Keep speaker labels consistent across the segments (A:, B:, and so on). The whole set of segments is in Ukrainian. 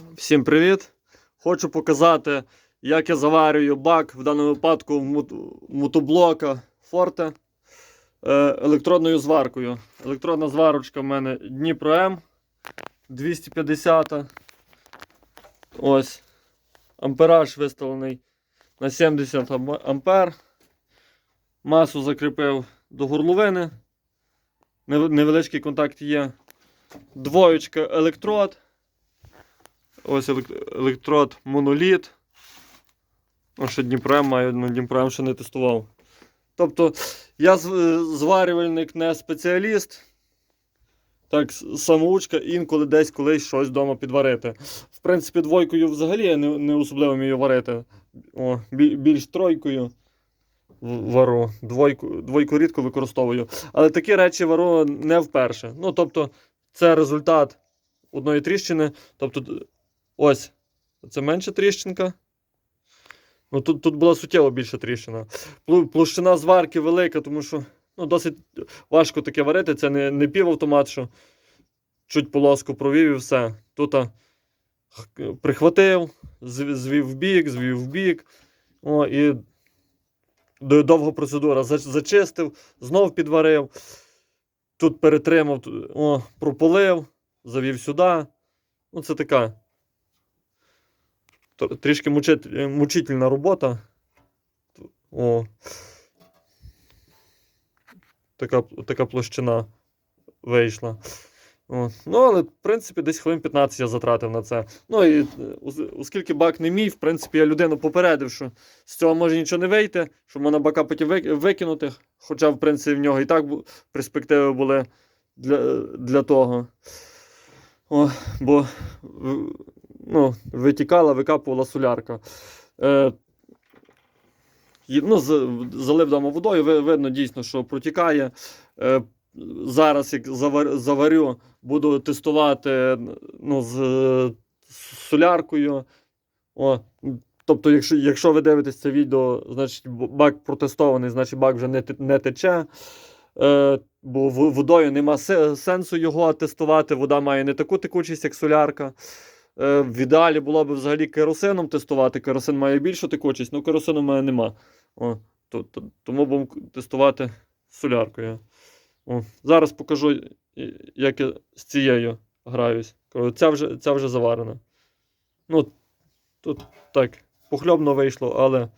A: Всім привіт! Хочу показати, як я заварюю бак, в даному випадку мотоблока Forte е, електродною зваркою. Електродна зварочка в мене Дніпро М 250. Ось. Ампераж виставлений на 70 ам- ампер. Масу закріпив до горловини. Невеличкий контакт є. Двоєчка електрод. Ось елек- електрод моноліт. О, ще Дніпром маю, ну Дніпром ще не тестував. Тобто, я зварювальник не спеціаліст. Так, самоучка, інколи десь колись щось вдома підварити. В принципі, двойкою взагалі я не, не особливо вмію варити. О, більш тройкою вару. Двойку, двойку рідко використовую. Але такі речі вару не вперше. Ну, тобто, це результат одної тріщини. Тобто, ось, це менша тріщинка. Ну, тут, тут була суттєво більша тріщина. Площина зварки велика, тому що ну, досить важко таке варити. Це не, не півавтомат, що чуть полоску провів і все. Тут а, прихватив, звів в бік, звів в бік. О, і довга процедура. Зачистив, знов підварив. Тут перетримав, о, прополив, завів сюди. Ну, це така. Тр- Трішки мучит, мучительна робота. О. Така, така площина вийшла. О. Ну, але, в принципі, десь хвилин 15 я затратив на це. Ну і е, оскільки бак не мій, в принципі, я людину попередив, що з цього може нічого не вийти, що можна бака потім викинути. Хоча, в принципі, в нього і так перспективи були для, для того. О, бо ну, витікала, викапувала солярка. Е, ну, залив дома водою, видно дійсно, що протікає. Е, зараз, як заварю, буду тестувати ну, з соляркою. О, тобто, якщо, якщо ви дивитесь це відео, значить бак протестований, значить бак вже не, не тече. Е, бо водою нема сенсу його тестувати. Вода має не таку текучість, як солярка. Е, в ідеалі було б взагалі керосином тестувати. Керосин має більшу текучість, але керосину в мене нема. О, то, то, тому будемо тестувати соляркою. О, зараз покажу, як я з цією граюсь. Кажу, Ця вже, ця вже заварена. Ну, тут так, похльобно вийшло, але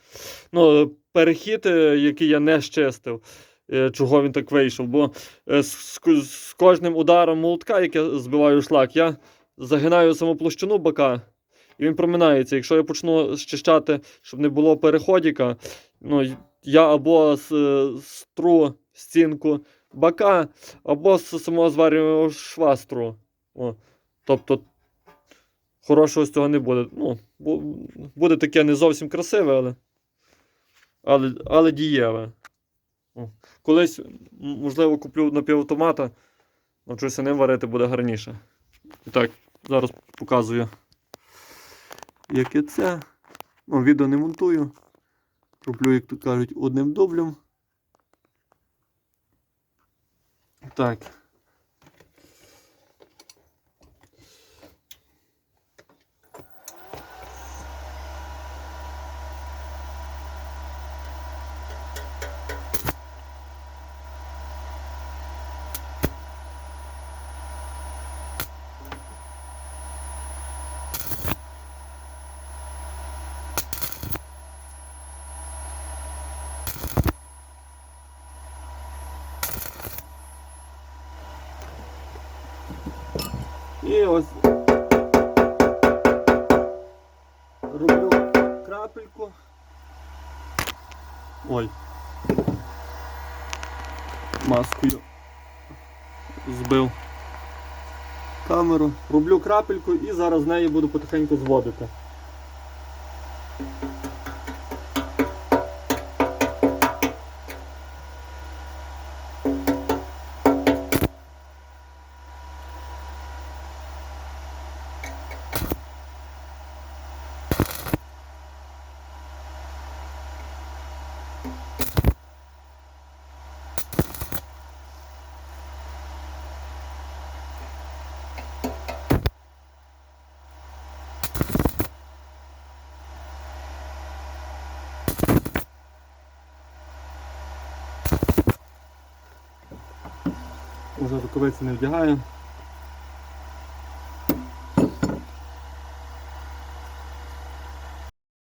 A: ну, перехід, е, який я не щистив, е, чого він так вийшов. Бо е, з, з з кожним ударом молотка, як я збиваю шлак, я загинаю саму площину бака, і він проминається. Якщо я почну щищати, щоб не було переходіка, ну, я або стру стінку бака, або з самого зварюваного шва стру. О, тобто хорошого з цього не буде. Ну, буде таке не зовсім красиве, але, але, але дієве. О. Колись, можливо, куплю напівавтомата, навчуся ним варити буде гарніше. І так, зараз показую, яке це. Ну, відео не монтую. Роблю, як то кажуть, одним дублем. Так. І ось роблю крапельку. Ой. Маскою збив камеру. Роблю крапельку і зараз з неї буду потихеньку зводити. Вже рукавиці не вдягаю.